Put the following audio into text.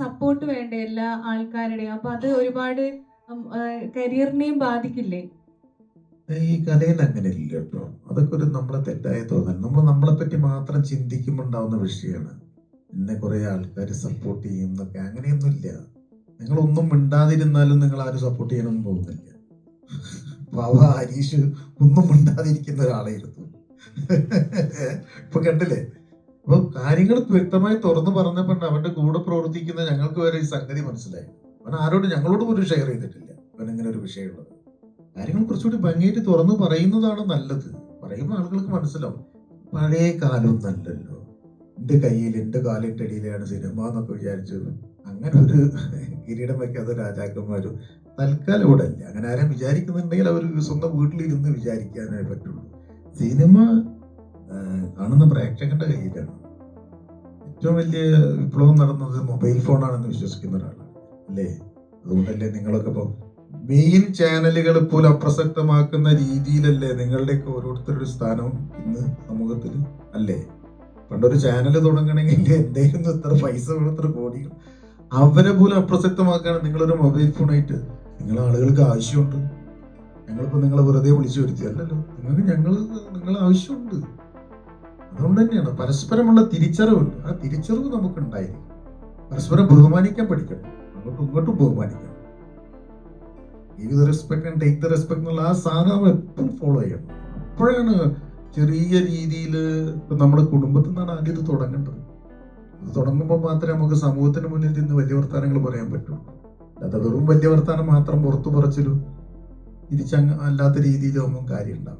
Support വേണ്ടേ എല്ലാ ആൾക്കാരുടെയും? അപ്പൊ അത് ഒരുപാട് കരിയറിനെയും ബാധിക്കില്ലേ? ഈ കലയിൽ അങ്ങനെ ഇല്ല കേട്ടോ. അതൊക്കെ ഒരു നമ്മളെ തെറ്റായ തോന്നൽ നമ്മൾ നമ്മളെ പറ്റി മാത്രം ചിന്തിക്കുമ്പോൾ ഉണ്ടാവുന്ന വിഷയമാണ് എന്നെ കുറെ ആൾക്കാർ സപ്പോർട്ട് ചെയ്യും എന്നൊക്കെ. അങ്ങനെയൊന്നുമില്ല നിങ്ങളൊന്നും മിണ്ടാതിരുന്നാലും നിങ്ങൾ ആരും സപ്പോർട്ട് ചെയ്യണമെന്ന് പോകുന്നില്ല പാവ ഹരീഷ് ഒന്നും മിണ്ടാതിരിക്കുന്ന ഒരാളായിരുന്നു. ഇപ്പൊ കണ്ടില്ലേ? അപ്പൊ കാര്യങ്ങൾ വ്യക്തമായി തുറന്നു പറഞ്ഞപ്പോൾ അവന്റെ കൂടെ പ്രവർത്തിക്കുന്ന ഞങ്ങൾക്ക് വരെ ഈ സംഗതി മനസ്സിലായി. അവൻ ആരോടും ഞങ്ങളോട് പോലും ഷെയർ ചെയ്തിട്ടില്ല. അവൻ ഇങ്ങനെ ഒരു വിഷയമുള്ളത്. കാര്യങ്ങൾ കുറച്ചുകൂടി ഭംഗിയായിട്ട് തുറന്നു പറയുന്നതാണ് നല്ലത്. പറയുമ്പോൾ ആളുകൾക്ക് മനസ്സിലാവും. പഴയ കാലം നല്ലല്ലോ എന്റെ കയ്യിൽ എന്റെ കാലിന്റെ അടിയിലാണ് സിനിമ എന്നൊക്കെ വിചാരിച്ചു അങ്ങനെ ഒരു കിരീടം വയ്ക്കാത്ത രാജാക്കന്മാരും തൽക്കാലം ഇവിടെ അങ്ങനെ ആരും വിചാരിക്കുന്നുണ്ടെങ്കിൽ അവർ സ്വന്തം വീട്ടിലിരുന്ന് വിചാരിക്കാനേ പറ്റുള്ളൂ. സിനിമ കാണുന്ന പ്രേക്ഷകന്റെ കയ്യിലാണ്. ഏറ്റവും വലിയ വിപ്ലവം നടന്നത് മൊബൈൽ ഫോണാണെന്ന് വിശ്വസിക്കുന്ന ഒരാളാണ് അല്ലേ? അതുകൊണ്ടല്ലേ നിങ്ങളൊക്കെ ഇപ്പം മെയിൻ ചാനലുകൾ പോലും അപ്രസക്തമാക്കുന്ന രീതിയിലല്ലേ നിങ്ങളുടെയൊക്കെ ഓരോരുത്തരുടെ സ്ഥാനവും ഇന്ന് സമൂഹത്തിൽ അല്ലേ? പണ്ടൊരു ചാനൽ തുടങ്ങണമെങ്കിൽ എന്തെങ്കിലും ഇത്ര പൈസ ഇത്ര കോടികൾ? അവരെ പോലും അപ്രസക്തമാക്കാണ് നിങ്ങളൊരു മൊബൈൽ ഫോണായിട്ട്. നിങ്ങൾ ആളുകൾക്ക് ആവശ്യമുണ്ട്. ഞങ്ങളിപ്പോൾ നിങ്ങളെ വെറുതെ വിളിച്ചു വരുത്തിയല്ലോ നിങ്ങൾക്ക് ഞങ്ങൾ നിങ്ങളെ ആവശ്യമുണ്ട്. അതുകൊണ്ട് തന്നെയാണ് പരസ്പരമുള്ള തിരിച്ചറിവുണ്ട്. ആ തിരിച്ചറിവ് നമുക്ക് ഉണ്ടായിരിക്കും പരസ്പരം ബഹുമാനിക്കാൻ പഠിക്കണം. അങ്ങോട്ടും ഇങ്ങോട്ടും ബഹുമാനിക്കണം. Give the respect and take the respect എന്നുള്ള ആ സാധനം നമ്മൾ എപ്പോഴും ഫോളോ ചെയ്യണം. അപ്പോഴാണ് ചെറിയ രീതിയിൽ നമ്മുടെ കുടുംബത്തിൽ നിന്നാണ് ആദ്യം ഇത് തുടങ്ങേണ്ടത്. ഇത് തുടങ്ങുമ്പോൾ മാത്രമേ നമുക്ക് സമൂഹത്തിന് മുന്നിൽ നിന്ന് വലിയ വർത്താനങ്ങൾ പറയാൻ പറ്റുള്ളൂ അല്ലാതെ വെറും വലിയ വർത്താനം മാത്രം പുറത്തു പറച്ചിലും തിരിച്ചങ്ങ് അല്ലാത്ത രീതിയിലൊന്നും കാര്യമില്ല